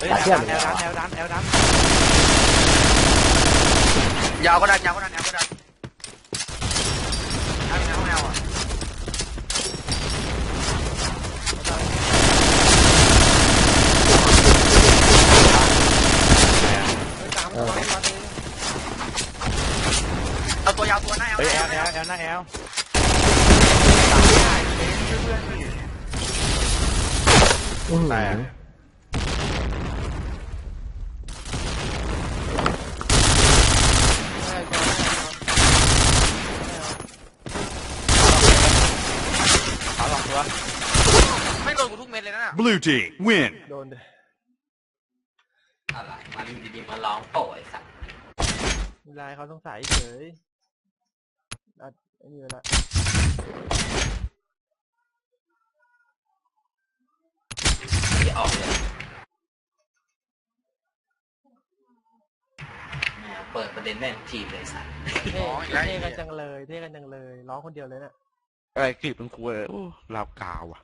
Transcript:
Đá chưa? Eo đan, eo đan, eo đan. Giờ có đan, giờ có đan, giờ có đan. Đan nào không nào à? Ờ, tôi giao tôi nó eo, eo, eo, eo, nó eo. Tạm biệt hai, đến chưa quên rồi. Ôi, này. วสองตัวไม่โดนกูทุกเม็ดเลยนะน่ะ Blue team, win. โดนดิอะไรมาอยู่ดีๆมาร้องโป่ไอ้สัตว์มีลายเขาต้องใส่เฉยอัดไอ้นี่ไปละที่ออกเลยแหม่เปิดประเด็นแม่งทีมเลยไอ้สัตว์ เท่เท่กันจังเลย เท่กันจังเลย ร้องคนเดียวเลยเนี่ยไอ้ยกรีบเป็นครูเลยโอ้ลาวกาวอะ